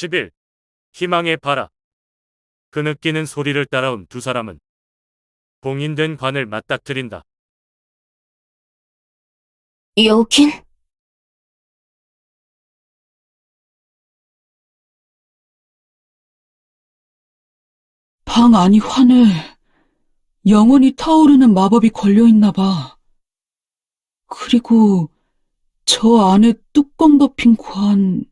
10일 희망의 바라 그 느끼는 소리를 따라온 두 사람은 봉인된 관을 맞닥뜨린다. 여긴? 방 안이 환해. 영원히 타오르는 마법이 걸려있나 봐. 그리고 저 안에 뚜껑 덮인 관.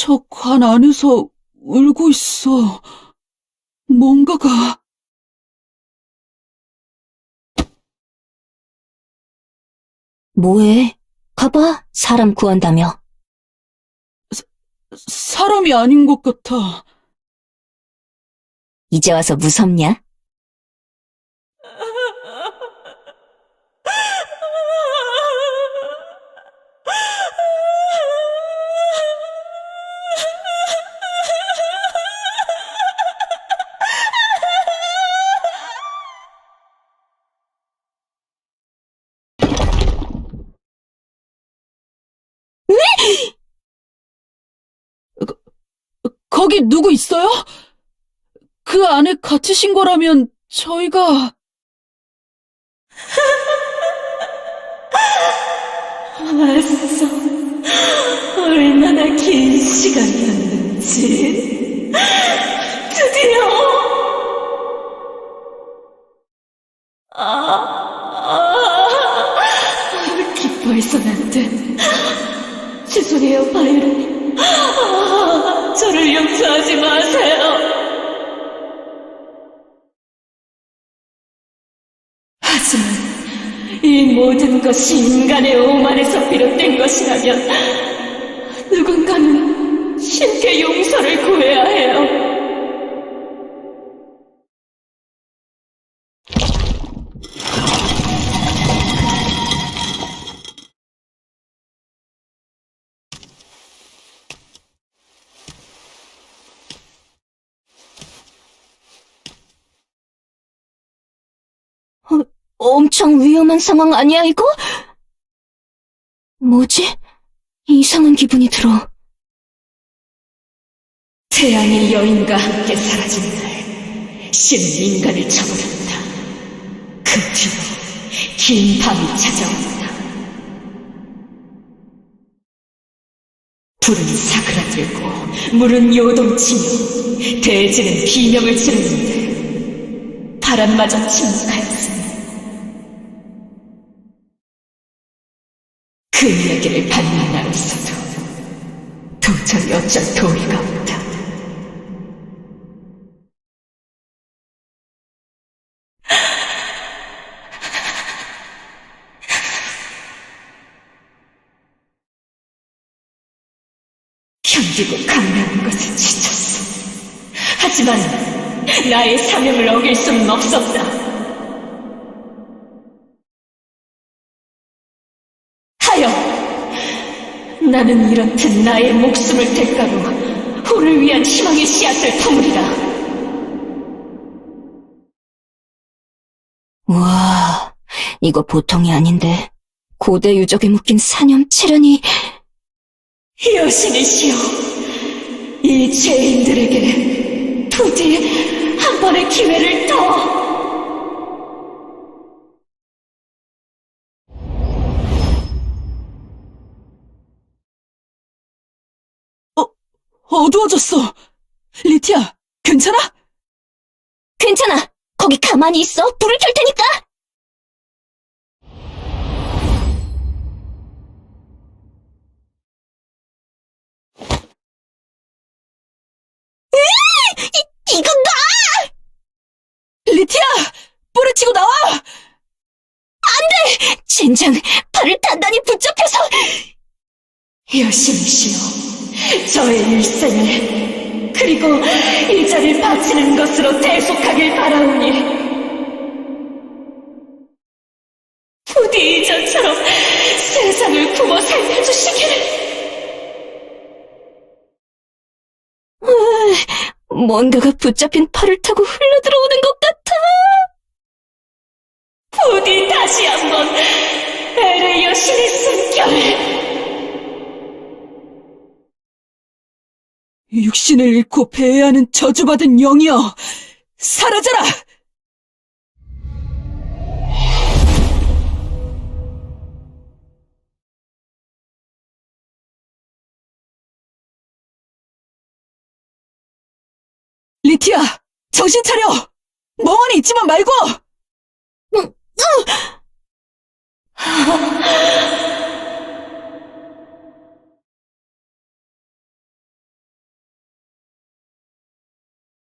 저 관 안에서 울고 있어. 뭔가가. 뭐해? 가봐, 사람 구한다며. 사람이 아닌 것 같아. 이제 와서 무섭냐? 거기 누구 있어요? 그 안에 갇히신 거라면 저희가 알았어. 얼마나 긴 시간이었는지. 드디어! 아, 아, 기뻐해선 안 돼. 죄송해요, 바이올린. 아, 저를 용서하지 마세요. 하지만 이 모든 것이 인간의 오만에서 비롯된 것이라면 누군가는 신께 용서를 구해야 해요. 엄청 위험한 상황 아니야, 이거? 뭐지? 이상한 기분이 들어. 태양의 여인과 함께 사라진 날, 신은 인간을 쳐버렸다. 그 뒤로 긴 밤이 찾아온다. 불은 사그라들고 물은 요동치며 대지는 비명을 지르는데 바람마저 침묵하였으니 그 이야기를 나로서도 도저히 어쩔 도리가 없다. 견디고 강요하는 것에 지쳤어. 하지만 나의 사명을 어길 수는 없었다. 나는 이렇듯 나의 목숨을 대가로 후를 위한 희망의 씨앗을 품으리라. 와, 이거 보통이 아닌데. 고대 유적에 묶인 사념체라니. 여신이시여, 이 죄인들에게 부디 한 번의 기회를 더. 어두워졌어. 리티야, 괜찮아? 괜찮아! 거기 가만히 있어! 불을 켤 테니까! 이, 이건 놔! 리티야, 뿌리치고 나와. 젠장, 팔을 단단히 붙잡혀서! 여신이시여, 저의 일생을, 그리고 이 자를 바치는 것으로 대속하길 바라오니, 부디 이전처럼 세상을 품어 살려주시기를. 뭔가가 붙잡힌 팔을 타고 흘러들어오는 것 같아. 부디 다시 한번 엘의 여신의 숨결을 육신을 잃고 배회하는 저주받은 영이여, 사라져라! 리티야, 정신 차려! 멍하니 있지만 말고!